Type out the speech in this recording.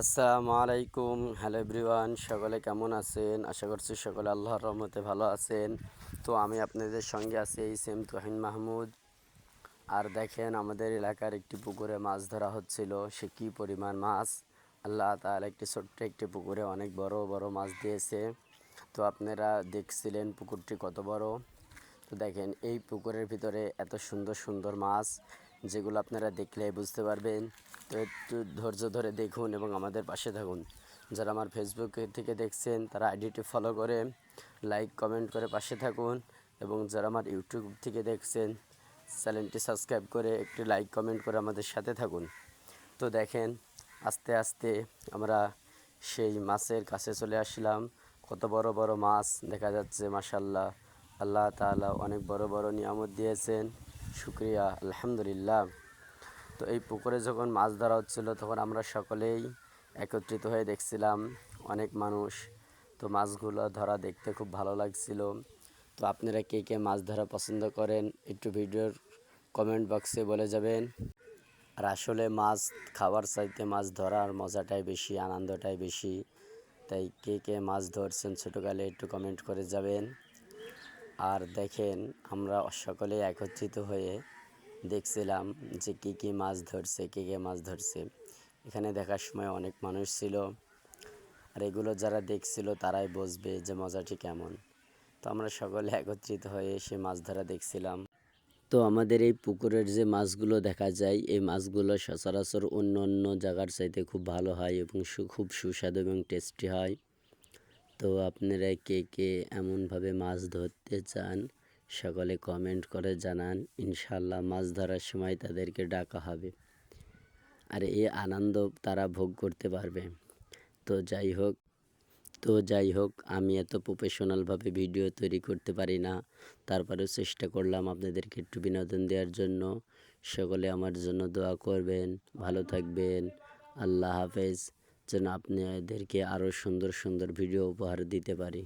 আসসালামু আলাইকুম। Hello everyone, সকলে কেমন আছেন? আশা করছি সকলে আল্লাহর রহমতে ভালো আছেন। তো আমি আপনাদের সঙ্গে আছি এই সেম তোহিন মাহমুদ। আর দেখেন, আমাদের এলাকার একটি পুকুরে মাছ ধরা হচ্ছিল। সে কী পরিমাণ মাছ? আল্লাহ তাআলা একটি ছোট্ট একটি পুকুরে অনেক বড় বড় মাছ দিয়েছে। তো আপনারা দেখছিলেন পুকুরটি কত বড়? তো দেখেন, এই পুকুরের ভিতরে এত সুন্দর সুন্দর মাছ। যেগুলো আপনারা দেখলে বুঝতে পারবেন। তো একটু ধৈর্য ধরে দেখুন এবং আমাদের পাশে থাকুন। যারা আমার ফেসবুক থেকে দেখছেন, তারা আইডিটি ফলো করে লাইক কমেন্ট করে পাশে থাকুন এবং যারা আমার ইউটিউব থেকে দেখছেন, চ্যানেলটি সাবস্ক্রাইব করে একটি লাইক কমেন্ট করে আমাদের সাথে থাকুন। তো দেখেন, আস্তে আস্তে আমরা সেই মাছের কাছে চলে আসলাম। কত বড় বড় মাছ দেখা যাচ্ছে মাসাল্লাহ আল্লাহ তাআলা অনেক বড় বড় নিয়ামত দিয়েছেন। শুক্রিয়া, আলহামদুলিল্লাহ। তো এই পুকুরে যখন মাছ ধরা হচ্ছিল, তখন আমরা সকলেই একত্রিত হয়ে দেখছিলাম অনেক মানুষ। তো মাছগুলো ধরা দেখতে খুব ভালো লাগছিল। তো আপনারা কে কে মাছ ধরা পছন্দ করেন, একটু ভিডিওর কমেন্ট বক্সে বলে যাবেন। আর আসলে মাছ খাবার চাইতে মাছ ধরার মজাটাই বেশি, আনন্দটাই বেশি। তাই কে কে মাছ ধরছেন ছোটোকালে একটু কমেন্ট করে যাবেন। আর দেখেন, আমরা সকলে একত্রিত হয়ে দেখছিলাম যে কী কী মাছ ধরছে, কে কে মাছ ধরছে। এখানে দেখার সময় অনেক মানুষ ছিল। আর এগুলো যারা দেখছিল, তারাই বুঝবে যে মজাটি কেমন। তো আমরা সকলে একত্রিত হয়ে সে মাছ ধরা দেখছিলাম। তো আমাদের এই পুকুরের যে মাছগুলো দেখা যায়, এই মাছগুলো সচরাচর অন্য অন্য জায়গার চাইতে খুব ভালো হয় এবং খুব সুস্বাদু এবং টেস্টি হয়। তো আপনারা কে কে এমনভাবে মাছ ধরতে চান, সকলে কমেন্ট করে জানান। ইনশাল্লাহ মাছ ধরার সময় তাদেরকে ডাকা হবে। আর এই আনন্দ তারা ভোগ করতে পারবে। তো যাই হোক, তো যাই হোক, আমি এত প্রফেশনালভাবে ভিডিও তৈরি করতে পারি না। তারপরেও চেষ্টা করলাম আপনাদেরকে একটু বিনোদন দেওয়ার জন্য। সকলে আমার জন্য দোয়া করবেন। ভালো থাকবেন। আল্লাহ হাফেজ। যেন আপনাদেরকে আরও সুন্দর সুন্দর ভিডিও উপহার দিতে পারি।